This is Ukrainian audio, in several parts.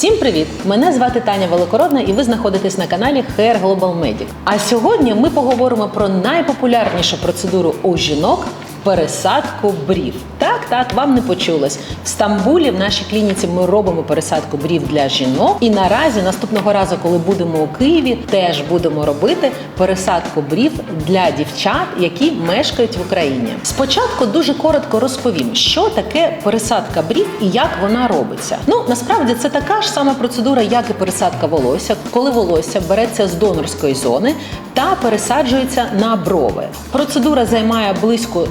Всім привіт! Мене звати Таня Великородна, і ви знаходитесь на каналі Hair Global Medic. А сьогодні ми поговоримо про найпопулярнішу процедуру у жінок пересадку брів. Так, вам не почулось. В Стамбулі в нашій клініці ми робимо пересадку брів для жінок. І наразі наступного разу, коли будемо у Києві, теж будемо робити пересадку брів для дівчат, які мешкають в Україні. Спочатку дуже коротко розповім, що таке пересадка брів і як вона робиться. Ну насправді це така ж сама процедура, як і пересадка волосся, коли волосся береться з донорської зони та пересаджується на брови. Процедура займає близько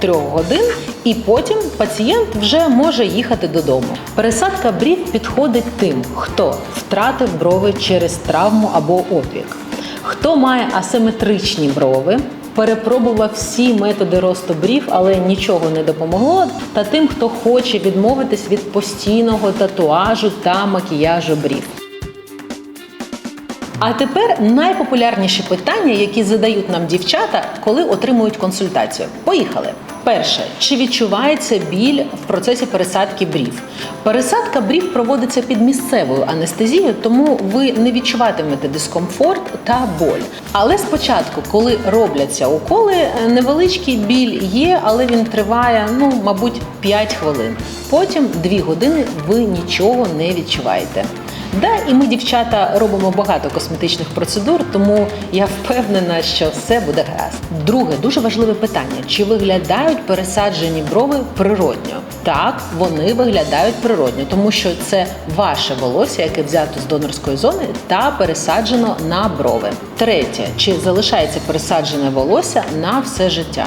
2-3 годин, і потім пацієнт вже може їхати додому. Пересадка брів підходить тим, хто втратив брови через травму або опік, хто має асиметричні брови. Перепробував всі методи росту брів, але нічого не допомогло. Та тим, хто хоче відмовитись від постійного татуажу та макіяжу брів. А тепер найпопулярніші питання, які задають нам дівчата, коли отримують консультацію. Поїхали. Перше, чи відчувається біль в процесі пересадки брів? Пересадка брів проводиться під місцевою анестезією, тому ви не відчуватимете дискомфорт та боль. Але спочатку, коли робляться уколи, невеличкий біль є, але він триває, ну, мабуть, 5 хвилин. Потім 2 години ви нічого не відчуваєте. Да, і ми, дівчата, робимо багато косметичних процедур, тому я впевнена, що все буде гаразд. Друге, дуже важливе питання: чи виглядають пересаджені брови природньо? Так, вони виглядають природньо, тому що це ваше волосся, яке взято з донорської зони та пересаджено на брови. Третє, чи залишається пересаджене волосся на все життя?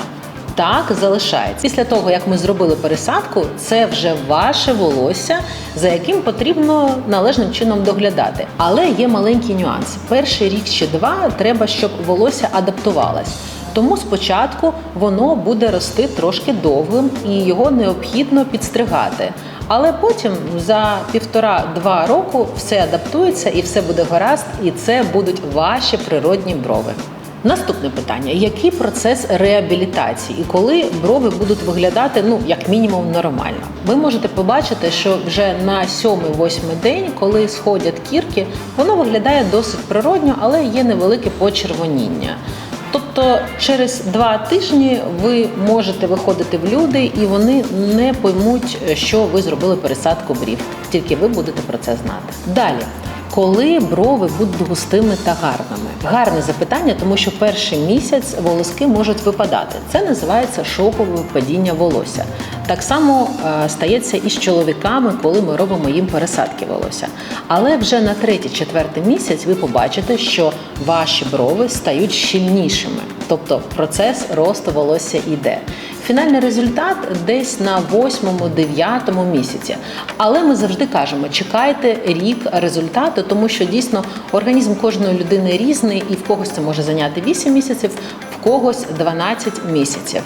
Так, залишається. Після того, як ми зробили пересадку, це вже ваше волосся, за яким потрібно належним чином доглядати. Але є маленький нюанс. Перший рік чи два треба, щоб волосся адаптувалось. Тому спочатку воно буде рости трошки довгим і його необхідно підстригати. Але потім за півтора-два року все адаптується і все буде гаразд, і це будуть ваші природні брови. Наступне питання: який процес реабілітації і коли брови будуть виглядати ну як мінімум нормально? Ви можете побачити, що вже на сьомий-восьмий день, коли сходять кірки, воно виглядає досить природньо, але є невелике почервоніння. Тобто через два тижні ви можете виходити в люди, і вони не поймуть, що ви зробили пересадку брів. Тільки ви будете про це знати. Далі. Коли брови будуть густими та гарними? Гарне запитання, тому що перший місяць волоски можуть випадати. Це називається шокове випадіння волосся. Так само е, стається і з чоловіками, коли ми робимо їм пересадки волосся. Але вже на третій-четвертий місяць ви побачите, що ваші брови стають щільнішими, тобто процес росту волосся йде. Фінальний результат десь на 8-9 місяці. Але ми завжди кажемо, чекайте рік результату, тому що дійсно організм кожної людини різний, і в когось це може зайняти 8 місяців, в когось 12 місяців.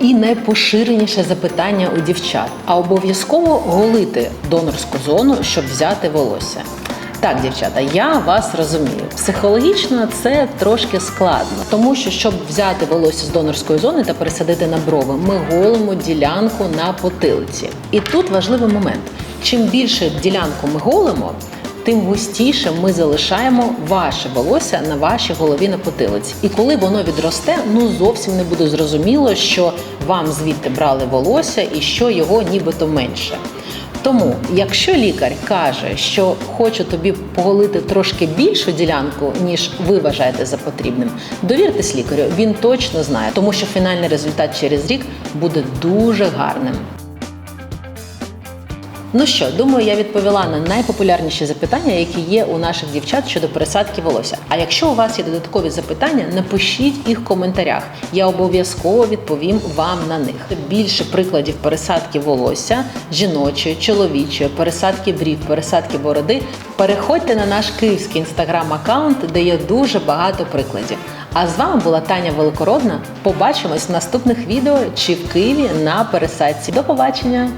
І найпоширеніше запитання у дівчат: а обов'язково голити донорську зону, щоб взяти волосся. Так, дівчата, я вас розумію. Психологічно це трошки складно, тому що щоб взяти волосся з донорської зони та пересадити на брови, ми голимо ділянку на потилиці. І тут важливий момент: чим більше ділянку ми голимо, тим густіше ми залишаємо ваше волосся на вашій голові на потилиці. І коли воно відросте, ну зовсім не буде зрозуміло, що вам звідти брали волосся і що його нібито менше. Тому, якщо лікар каже, що хоче тобі поголити трошки більшу ділянку, ніж ви вважаєте за потрібним, довіртесь лікарю, він точно знає, тому що фінальний результат через рік буде дуже гарним. Ну що, думаю, я відповіла на найпопулярніші запитання, які є у наших дівчат щодо пересадки волосся. А якщо у вас є додаткові запитання, напишіть їх в коментарях. Я обов'язково відповім вам на них. Більше прикладів пересадки волосся, жіночої, чоловічої, пересадки брів, пересадки бороди. Переходьте на наш київський інстаграм-аккаунт, де є дуже багато прикладів. А з вами була Таня Великородна. Побачимось в наступних відео чи в Києві на пересадці. До побачення!